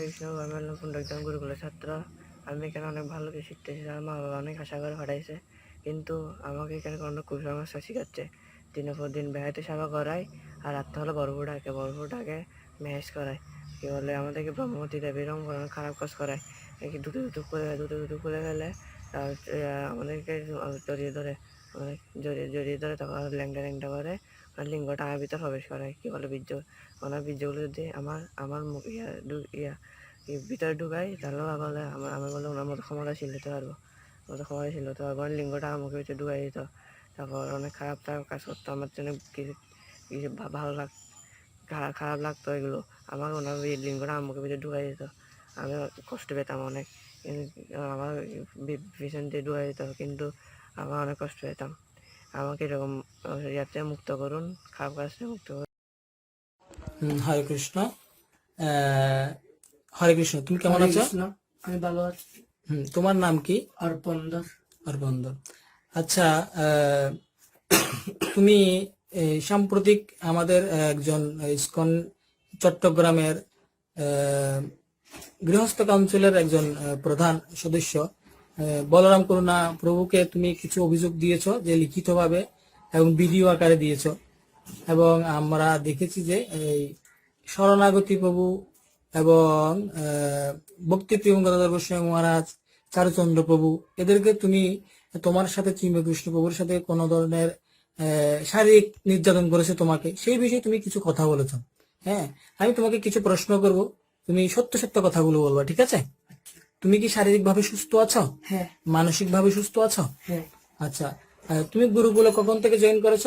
আমি হলাম পুণ্ডরিকজন গুরুকুলের ছাত্র। আমি এখানে অনেক ভালো কিছু শিখতেছি, আমার মা বাবা অনেক আশা করে পাঠাইছে। কিন্তু আমাকে এখানে কোনো কুসংস্কার শেখাচ্ছে। দিনের পর দিন বেড়াইতে সেবা করায় আর রাত্রে হলো বরফুটাকে বরফুটাকে ম্যাচ করায়। কি বলে, আমাদেরকে ব্রহ্মতি দেয় এরকম করে খারাপ কাজ করায়। এই দুটো দুটো করে দুটো দুটো করে ফেলে আমাদেরকে জড়িয়ে ধরে জড়িয়ে জড়িয়ে ধরে তখন ল্যাংটা ল্যাংটা করে। আর লিঙ্গটা আমার ভিতর প্রবেশ করায় কি বলে বীর্য? ওনার বীর্যগুলো যদি আমার আমার মুখ ইয়া ইয়া ভিতরে ঢুকাই তাহলে বলে আমার আমার বলে ওনার মতো ক্ষমতাশীল হতে পারব। মতো ক্ষমতাশীল হতে পারব। লিঙ্গটা আমার মুখের ভিতরে ঢুকাই দিত। তারপর অনেক খারাপ খারাপ কাজ করতো। আমার জন্য কিছু কিছু ভালো লাগ খারাপ লাগতো এগুলো। আমার ওনার লিঙ্গটা আমার মুখের ভিতরে ঢুকাই দিত। আমি কষ্ট পেতাম অনেক। আমার দিয়ে ঢুকাই দিত। কিন্তু আমার অনেক কষ্ট পেতাম। আমাকে এরকম ইয়াতে মুক্ত করুন খারাপ কাজ থেকে মুক্ত করুন। হরে কৃষ্ণ। আহ, হরে কৃষ্ণ তুমি কেমন আছো? আমি ভালো আছি। হুম, তোমার নাম কি? অর্পণ দাস অরবন্দ আচ্ছা আহ, তুমি সাম্প্রতিক আমাদের একজন ইসকন চট্টগ্রামের আহ, গৃহস্থ কাউন্সিলের একজন প্রধান সদস্য। আহ, বলরাম করুণা প্রভুকে তুমি কিছু অভিযোগ দিয়েছ যে লিখিতভাবে এবং ভিডিও আকারে দিয়েছ। এবং আমরা দেখেছি যে এই শরণাগতি প্রভু এবং ভক্তি প্রিয় গদাধর গোস্বামী মহারাজ চারুচন্দ্র প্রভু, এদেরকে তুমি তোমার সাথে চিম্ব কৃষ্ণ প্রভুর সাথে কোনো ধরনের শারীরিক নির্যাতন করেছে তোমাকে, সেই বিষয়ে তুমি কিছু কথা বলেছ। হ্যাঁ আমি তোমাকে কিছু প্রশ্ন করব। তুমি সত্য সত্য কথাগুলো বলবা, ঠিক আছে? তুমি কি শারীরিক ভাবে সুস্থ আছো? হ্যাঁ। মানসিক ভাবে সুস্থ আছো? হ্যাঁ। আচ্ছা তুমি গুরুকুলে কখন থেকে জয়েন করেছ?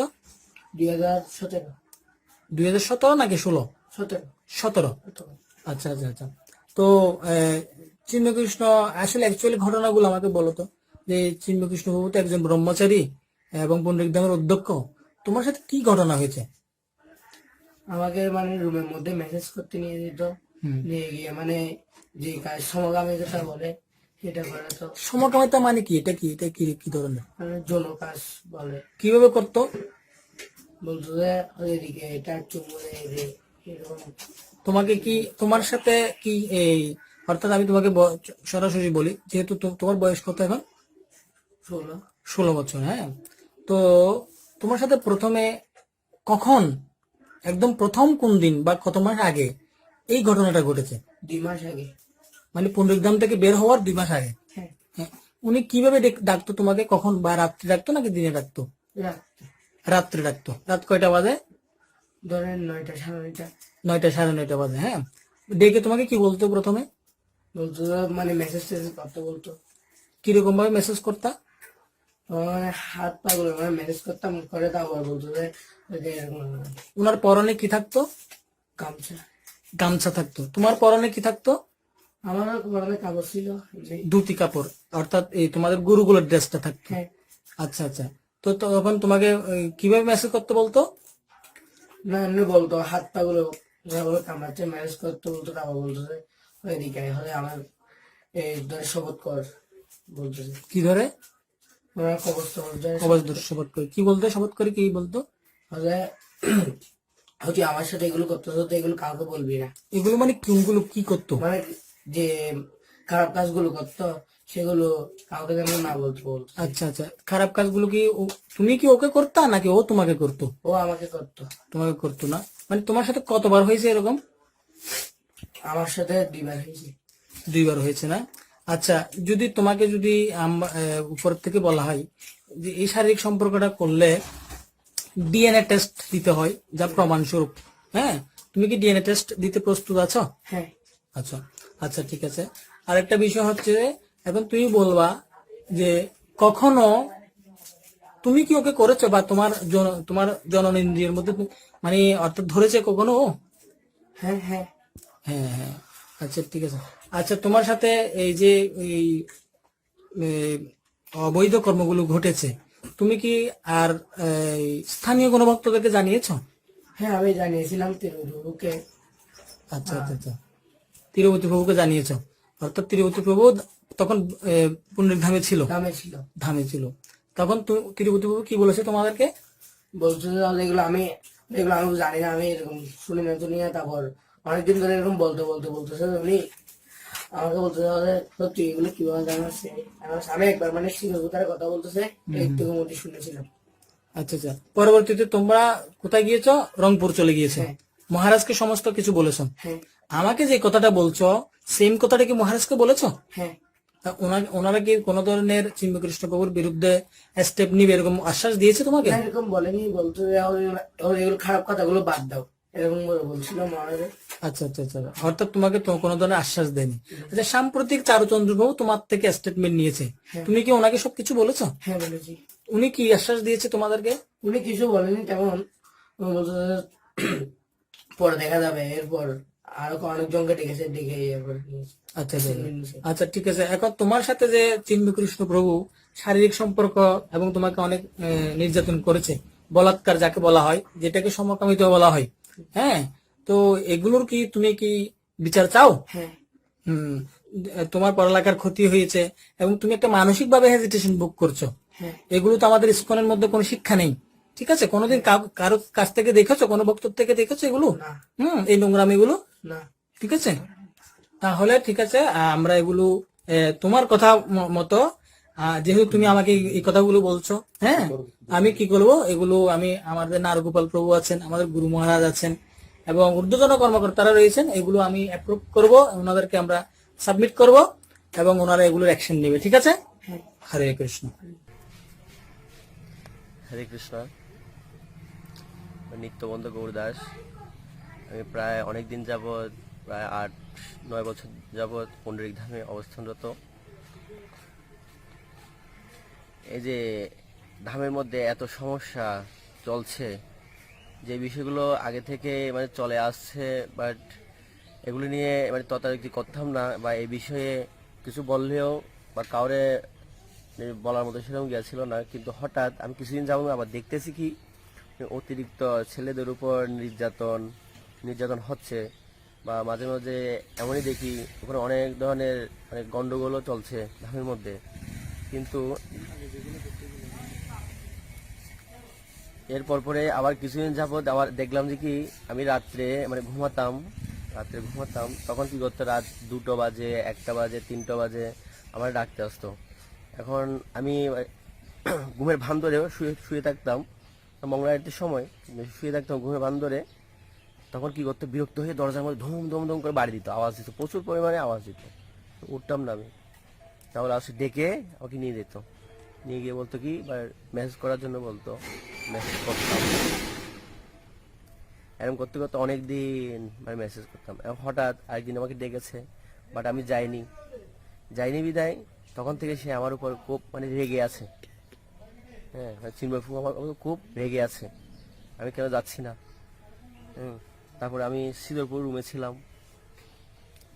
দুই হাজার সতেরো। দুই হাজার সতেরো নাকি ষোলো? সতেরো। সতেরো। আচ্ছা আচ্ছা আচ্ছা। তো চিন্মকৃষ্ণ আসলে অ্যাকচুয়ালি ঘটনাগুলো আমাকে বলো তো যে চিন্মকৃষ্ণ বাবু তো একজন ব্রহ্মচারী এবং পণ্ডিত ধামের অধ্যক্ষ। তোমার সাথে কি ঘটনা হয়েছে? আমাকে মানে রুমের মধ্যে মেসেজ করতে নিয়ে যেত। নিয়ে গিয়ে মানে যে কাজ সমগামী যেটা বলে সেটা করে তো সমকামিতা মানে কি? এটা কি? এটা কি কি ধরনের? যৌন কাজ বলে। কীভাবে করতো? বলতো যে এদিকে এটা চুমু এরকম। তোমাকে কি তোমার সাথে কি এই অর্থাৎ আমি তোমাকে সরাসরি বলি যেহেতু তোমার বয়স কত এখন? ষোলো। ষোলো বছর হ্যাঁ? তো তোমার সাথে প্রথমে কখন একদম প্রথম কোন দিন বা কত মাস আগে এই ঘটনাটা ঘটেছে? দুই মাস আগে। মানে পুনরুদ্ধাম থেকে বের হওয়ার দুই মাস আগে। হ্যাঁ। হ্যাঁ। উনি কীভাবে ডাকতো তোমাকে? কখন? বা রাত্রে ডাকতো নাকি দিনে ডাকতো? রাত্রে। ডাকতো। রাত কয়টা বাজে? ধরেন নয়টা সাড়ে নয়টা। নয়টা সাড়ে নয়টা বাজে হ্যাঁ। ডেকে তোমাকে কি বলতো প্রথমে? বলতো মানে মেসেজ টেসেজ করতে বলতো। কীরকম ভাবে মেসেজ করতা হাত পা গুলো মানে মেসেজ করতাম করে তারপর বলতো যে উনার পরনে কি থাকতো? গামছা। গামছা থাকতো। তোমার পরনে কি থাকতো? আমার গরমে কাগজ ছিল। ধুতি কাপড় অর্থাৎ এই তোমাদের গুরুগুলোর ড্রেসটা থাকতো। হ্যাঁ। আচ্ছা আচ্ছা। তো তখন তোমাকে কীভাবে মেসেজ করতে বলতো? না এমনি বলতো হাত পা গুলো যেভাবে কামড়াচ্ছে ম্যানেজ করতে বলতো তারপর বলতো যে এদিকে হলে আমার এই ধরে শপথ কর বলতো কি ধরে? কবচ টবচ ধরে শপথ করে। কি বলতো শপথ করে কি বলতো? হলে হচ্ছে আমার সাথে এগুলো করতে হতো এগুলো কাউকে বলবি না। এগুলো মানে কোনগুলো কি করতো? মানে যে খারাপ কাজগুলো করতো সেগুলো কাউকে যেন না বলতো। আচ্ছা আচ্ছা। খারাপ কাজগুলো কি তুমি কি ওকে করতা নাকি ও তোমাকে করতো? ও আমাকে করতো। তোমাকে করতো না? মানে তোমার সাথে কতবার হয়েছে এরকম? আমার সাথে দুইবার হয়েছে। দুইবার হয়েছে না? আচ্ছা যদি তোমাকে যদি উপর থেকে বলা হয় যে এই শারীরিক সম্পর্কটা করলে ডিএনএ টেস্ট দিতে হয় যা প্রমাণস্বরূপ। হ্যাঁ? তুমি কি ডিএনএ টেস্ট দিতে প্রস্তুত আছো? হ্যাঁ। আচ্ছা। আচ্ছা ঠিক আছে। আরেকটা বিষয় হচ্ছে এখন তুমি বলবা যে কখনো তুমি কি ওকে করেছ বা তোমার তোমার জননেন্দ্রিয়ের মধ্যে মানে অর্থাৎ ধরেছে কখনো ও? হ্যাঁ হ্যাঁ। হ্যাঁ হ্যাঁ। আচ্ছা ঠিক আছে। আচ্ছা তোমার সাথে এই যে এই অবৈধ কর্মগুলো ঘটেছে তুমি কি আর এই, স্থানীয় কোনো ভক্তদেরকে জানিয়েছো? হ্যাঁ আমি জানিয়েছিলাম ওকে আচ্ছা আচ্ছা আচ্ছা। তিরুপতি প্রভুকে জানিয়েছো। অর্থাৎ তিরুপতি প্রভু তখন পুণ্যের ধামে ছিল। দামে ছিল। ধামে ছিল। তখন তিরুপতি প্রভু কি বলেছে তোমাদেরকে? বলছো যে তাহলে এগুলো আমি এগুলো আমি জানি না আমি এরকম শুনি না শুনি না। তারপর অনেকদিন ধরে এরকম বলতে বলতে বলতেছে উনি আমাকে বলতেছে যে সত্যি এগুলো কীভাবে জানাস আমি একবার মানে শিরোধারে কথা বলতেছে একটু মধ্যে শুনেছিলাম। আচ্ছা আচ্ছা। পরবর্তীতে তোমরা কোথায় গিয়েছো? রংপুর চলে গিয়েছো। হ্যাঁ। মহারাজকে সমস্ত কিছু বলেছ। হ্যাঁ। আমাকে যে কথাটা বলছো সেম কথাটা কি মহারাজকে বলেছ? হ্যাঁ। ওনারা কি কোন ধরনের চিন্ময় কৃষ্ণ বিরুদ্ধে স্টেপ নিবে এরকম আশ্বাস দিয়েছে তোমাকে? এরকম বলেনি বলতো এগুলো খারাপ কথাগুলো বাদ দাও। এরকম বলছিল মহারাজে। আচ্ছা আচ্ছা আচ্ছা। অর্থাৎ তোমাকে কোনো ধরনের আশ্বাস দেয়নি। আচ্ছা সাম্প্রতিক চারুচন্দ্র তোমার থেকে স্টেটমেন্ট নিয়েছে। তুমি কি ওনাকে সবকিছু বলেছ? হ্যাঁ বলেছি। উনি কি আশ্বাস দিয়েছে তোমাদেরকে? উনি কিছু বলেনি তেমন। পরে দেখা যাবে এরপর আরও অনেকজনকে ডেকেছে ডেকে আচ্ছা আচ্ছা। আচ্ছা ঠিক আছে। এখন তোমার সাথে যে চিন্ময় কৃষ্ণ প্রভু শারীরিক সম্পর্ক এবং তোমাকে অনেক নির্যাতন করেছে বলাৎকার যাকে বলা হয় যেটাকে সমকামিত বলা হয় হ্যাঁ? তো এগুলোর কি তুমি কি বিচার চাও? হ্যাঁ। হুম তোমার পড়ালেখার ক্ষতি হয়েছে এবং তুমি একটা মানসিক ভাবে হেজিটেশন বুক করছ। হ্যাঁ। এগুলো তো আমাদের স্কুলের মধ্যে কোনো শিক্ষা নেই। ঠিক আছে? কোনোদিন কারও কাছ থেকে দেখেছ? কোনো বক্তব্য থেকে দেখেছ এগুলো? হুম এই নোংরামি গুলো না, ঠিক আছে? তাহলে ঠিক আছে আমরা এগুলো তোমার কথা মতো যেহেতু তুমি আমাকে এই- কথাগুলো বলছো হ্যাঁ? আমি কি করব? এগুলো আমি আমাদের নারগোপাল প্রভু আছেন, আমাদের গুরু মহারাজ আছেন, এবং ঊর্ধ্বতন কর্মকর্তারা রয়েছেন, এগুলো আমি অ্যাপ্রুভ করব, ওনাদেরকে আমরা সাবমিট করব, এবং ওনারা এগুলোর অ্যাকশন নেবে, ঠিক আছে? হরে কৃষ্ণ। হরে কৃষ্ণ। নিত্যবন্ধ গৌরদাস আমি প্রায় অনেক দিন যাবৎ, প্রায় আট, নয় বছর যাবৎ পণ্ডরিক ধামে অবস্থানরত। এই যে ধামের মধ্যে এত সমস্যা চলছে, যে বিষয়গুলো আগে থেকে মানে চলে আসছে বাট এগুলো নিয়ে মানে তদারকি করতাম না, বা এই বিষয়ে কিছু বললেও বা কাউরে বলার মতো সেরকম গিয়েছিল না, কিন্তু হঠাৎ আমি কিছুদিন যাব আবার দেখতেছি কি, অতিরিক্ত ছেলেদের উপর নির্যাতন নির্যাতন হচ্ছে বা মাঝে মাঝে এমনই দেখি ওখানে অনেক ধরনের মানে গন্ডগোলও চলছে ধামের মধ্যে। কিন্তু এরপর পরে আবার কিছুদিন যাবৎ আবার দেখলাম যে কি আমি রাত্রে মানে ঘুমাতাম, রাত্রে ঘুমাতাম, তখন কি করতো? রাত দুটো বাজে, একটা বাজে, তিনটো বাজে, আমার ডাকতে আসতো। এখন আমি, ঘুমের ভান ধরে শুয়ে শুয়ে থাকতাম। মঙ্গলারতির সময়, শুয়ে থাকতাম ঘুমের ভান ধরে। তখন কি করতো, বিরক্ত হয়ে দরজার মধ্যে ধুম ধুম ধুম করে বাড়ি দিত। আওয়াজ দিত, প্রচুর পরিমাণে আওয়াজ দিত। উঠতাম না আমি। তারপরে আসে ডেকে ওকে নিয়ে যেত। নিয়ে গিয়ে বলতো কি মেসেজ করার জন্য বলতো মেসেজ করতাম। এরকম করতে করতে অনেক দিন মানে মেসেজ করতাম। হঠাৎ একদিন আমাকে ডেকেছে বাট আমি যাইনি। যাইনি বিদায়, তখন থেকে সে আমার উপর খুব মানে রেগে আছে। হ্যাঁ চিন্ময় ফুল আমার উপর খুব রেগে আছে। আমি কেন যাচ্ছি না? হুম। তারপরে আমি সিদরপুর রুমে ছিলাম।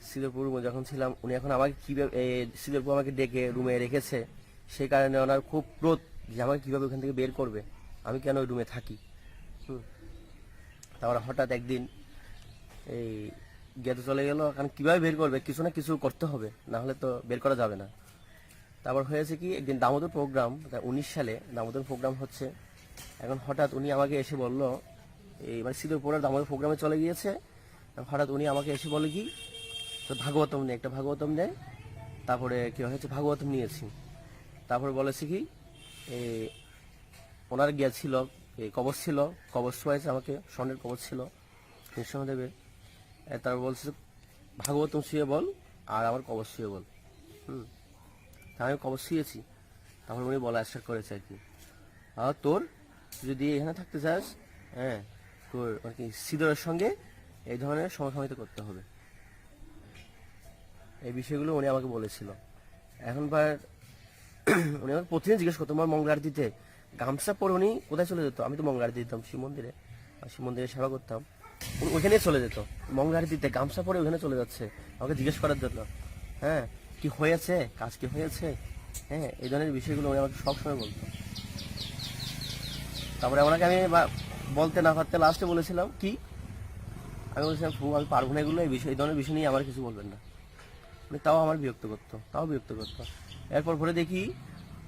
সিদরপুর রুমে যখন ছিলাম উনি এখন আমাকে কীভাবে সিদরপুর আমাকে ডেকে রুমে রেখেছে সেই কারণে ওনার খুব ক্রোধ যে আমাকে কীভাবে ওখান থেকে বের করবে আমি কেন ওই রুমে থাকি? হুম। তারপরে হঠাৎ একদিন এই গেতে চলে গেল কারণ কীভাবে বের করবে? কিছু না কিছু করতে হবে না হলে তো বের করা যাবে না। তারপর হয়েছে কি একদিন দামোদর প্রোগ্রাম উনিশ সালে দামোদর প্রোগ্রাম হচ্ছে এখন হঠাৎ উনি আমাকে এসে বলল এই মানে সিদ্ধপুরের দামোদর প্রোগ্রামে চলে গিয়েছে। হঠাৎ উনি আমাকে এসে বলে কি, তো ভাগবতম নেই একটা ভাগবতম নেয় তারপরে কি হয়েছে ভাগবতম নিয়েছি। তারপরে বলেছে কি ওনার গিয়েছিল এই কবচ ছিল, কবচ হয়েছে আমাকে, স্বর্ণের কবচ ছিল নৃসিংহদেবের এ, তারপর বলছে, ভাগবতম শুয়ে বল, আর আমার কবচ শুয়ে বল। হুম, তা আমি কবর শুয়েছি। তারপর উনি বলা স্টার্ট করেছে আর কি, আর তোর যদি এখানে থাকতে চাস হ্যাঁ আর কি সিদরের সঙ্গে এই ধরনের সমসাময়িত করতে হবে। এই বিষয়গুলো উনি আমাকে বলেছিল। এখনবার উনি আমাকে প্রতিদিন জিজ্ঞেস করতো আমার মঙ্গল দিতে গামছা পরে উনি কোথায় চলে যেত? আমি তো মঙ্গল আরতি দিতাম শিব মন্দিরে। শিব মন্দিরে সেবা করতাম। উনি ওইখানেই চলে যেত। মঙ্গল দিতে গামছা পরে ওইখানে চলে যাচ্ছে। আমাকে জিজ্ঞেস করার জন্য হ্যাঁ কি হয়েছে? কাজ কি হয়েছে? হ্যাঁ এই ধরনের বিষয়গুলো উনি আমাকে সবসময় বলতো। তারপরে ওনাকে আমি বলতে না পারতে লাস্টে বলেছিলাম কি? আমি বলেছিলাম "ফু, আমি পারব না এগুলো এই বিষয় এই ধরনের বিষয় নিয়ে আমার কিছু বলবেন না। উনি তাও আমার বিরক্ত করতো তাও বিরক্ত করতো। এরপর পরে দেখি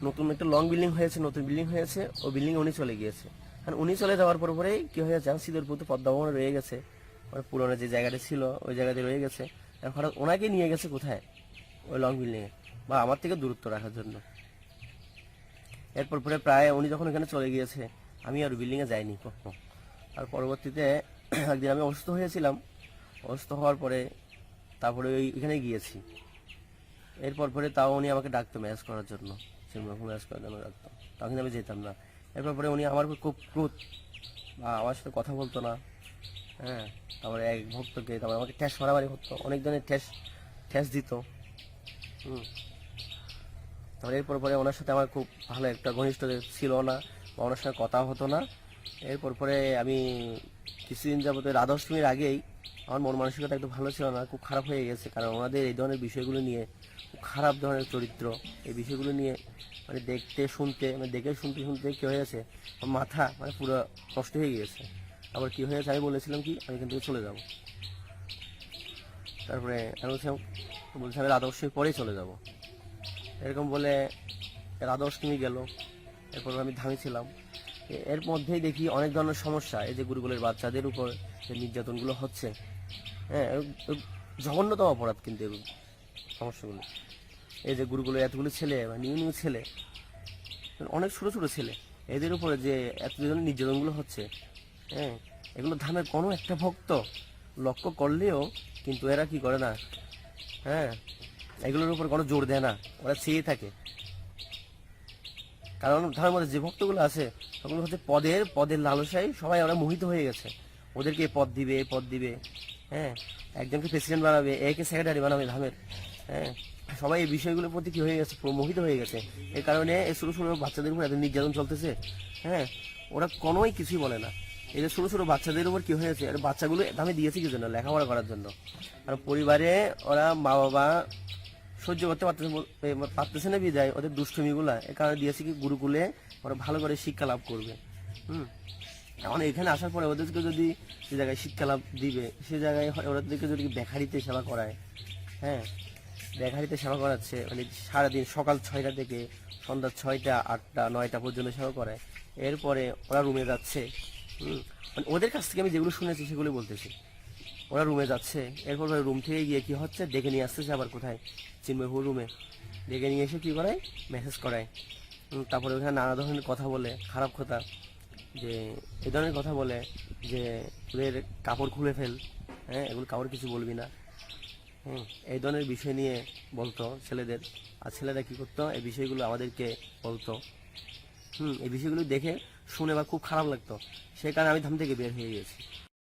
নতুন একটা লং বিল্ডিং হয়েছে নতুন বিল্ডিং হয়েছে ও বিল্ডিং উনি চলে গিয়েছে। কারণ উনি চলে যাওয়ার পর পরেই কি হয়েছে সিদ্ধরপুর তো পদ্মা ভবনে রয়ে গেছে। মানে পুরোনো যে জায়গাটা ছিল ওই জায়গাতে রয়ে গেছে। এখন হঠাৎ ওনাকে নিয়ে গেছে কোথায়? ওই লং বিল্ডিংয়ে বা আমার থেকে দূরত্ব রাখার জন্য। এরপর পরে প্রায় উনি যখন এখানে চলে গিয়েছে আমি আর বিল্ডিংয়ে যাইনি কখনো। আর পরবর্তীতে একদিন আমি অসুস্থ হয়েছিলাম। অসুস্থ হওয়ার পরে তারপরে ওই এখানে গিয়েছি। এরপর পরে তাও উনি আমাকে ডাকতো ম্যাচ করার জন্য। ম্যাচ করার জন্য ডাকতো তখন আমি যেতাম না। এরপর পরে উনি আমার খুব ক্রোধ বা আমার সাথে কথা বলতো না। হ্যাঁ তারপরে এক ভক্তকে, তারপরে আমাকে ঠ্যাস মারামারি করতো। অনেক ধরনের ঠ্যাস ঠ্যাস দিত। হুম। তারপরে এরপর পরে ওনার সাথে আমার খুব ভালো একটা ঘনিষ্ঠ ছিল না। বা সাথে কথা হতো না। এরপর পরে আমি কিছুদিন যাবত রাধাষ্টমীর আগেই আমার মন মানসিকতা একটু ভালো ছিল না, খুব খারাপ হয়ে গেছে। কারণ ওনাদের এই ধরনের বিষয়গুলো নিয়ে, খুব খারাপ ধরনের চরিত্র, এই বিষয়গুলো নিয়ে মানে দেখতে, শুনতে মানে দেখে শুনতে শুনতে কী হয়েছে মাথা মানে পুরো নষ্ট হয়ে গিয়েছে। আবার কি হয়েছে আমি বলেছিলাম কি, আমি এখান থেকে চলে যাব। তারপরে আমি বলছিলাম বলছি আমি রাধা অষ্টমীর পরেই চলে যাব। এরকম বলে রাধা অষ্টমী গেল। এরপর আমি ধামেছিলাম এ- এর মধ্যেই দেখি অনেক ধরনের সমস্যা, এই যে গুরুকুলের বাচ্চাদের উপর যে নির্যাতনগুলো হচ্ছে। হ্যাঁ জঘন্যতম অপরাধ কিন্তু এগুলো সমস্যাগুলো। এই যে গুরুকুলের এতগুলো ছেলে নিউ নিউ ছেলে, অনেক ছোটো ছোটো ছেলে, এদের উপরে যে এত ধরনের নির্যাতনগুলো হচ্ছে হ্যাঁ এগুলো ধামের কোনো একটা ভক্ত লক্ষ্য করলেও কিন্তু এরা কি করে না হ্যাঁ এগুলোর উপর কোনো জোর দেয় না, ওরা চেয়ে থাকে। কারণ ধর্মের মধ্যে যে ভক্তগুলো আছে সেগুলো হচ্ছে পদের পদের লালসায় সবাই ওরা মোহিত হয়ে গেছে। ওদেরকে পদ দিবে পদ দিবে হ্যাঁ? একজনকে প্রেসিডেন্ট বানাবে, একে সেক্রেটারি বানাবে ধামের হ্যাঁ? সবাই এই বিষয়গুলোর প্রতি কী হয়ে গেছে? মোহিত হয়ে গেছে। এই কারণে এই ছোটো ছোটো বাচ্চাদের উপর এত নির্যাতন চলতেছে হ্যাঁ? ওরা কোনোই কিছুই বলে না। এই যে ছোটো ছোটো বাচ্চাদের উপর কি হয়েছে? আর বাচ্চাগুলো ধামে দিয়েছে কি জন্য? লেখাপড়া করার জন্য। আর পরিবারে ওরা মা বাবা সহ্য করতে পারতেছে পারতেছে না বিদায়। ওদের দুষ্টমিগুলা। এ কারণে দিয়েছে কি, গুরুকুলে ওরা ভালো করে শিক্ষা লাভ করবে। হুম? এখন এখানে আসার পরে ওদেরকে যদি সে জায়গায় শিক্ষা লাভ দিবে, সে জায়গায় ওদেরকে যদি বেকারিতে সেবা করায় হ্যাঁ? বেকারিতে সেবা করাচ্ছে মানে সারাদিন সকাল ছয়টা থেকে সন্ধ্যা ছয়টা, আটটা, নয়টা পর্যন্ত সেবা করায় এরপরে ওরা রুমে যাচ্ছে। হুম? মানে ওদের কাছ থেকে আমি যেগুলো শুনেছি সেগুলো বলতেছি। ওরা রুমে যাচ্ছে। এরপর রুম থেকে গিয়ে কি হচ্ছে? ডেকে নিয়ে আসতেছে আবার কোথায়? চিন্ময়পুর রুমে ডেকে নিয়ে এসে কী করায় মেসেজ করায়। তারপরে ওখানে নানা ধরনের কথা বলে, খারাপ কথা। যে এই ধরনের কথা বলে যে ওদের কাপড় খুলে ফেল। হ্যাঁ এগুলো কাপড় কিছু বলবি না। হুম, এই ধরনের বিষয় নিয়ে বলতো ছেলেদের। আর ছেলেরা কী করতো? এই বিষয়গুলো আমাদেরকে বলতো। হুম, এই বিষয়গুলো দেখে শুনে বা খুব খারাপ লাগতো। সেই কারণে আমি ধাম থেকে বের হয়ে গেছি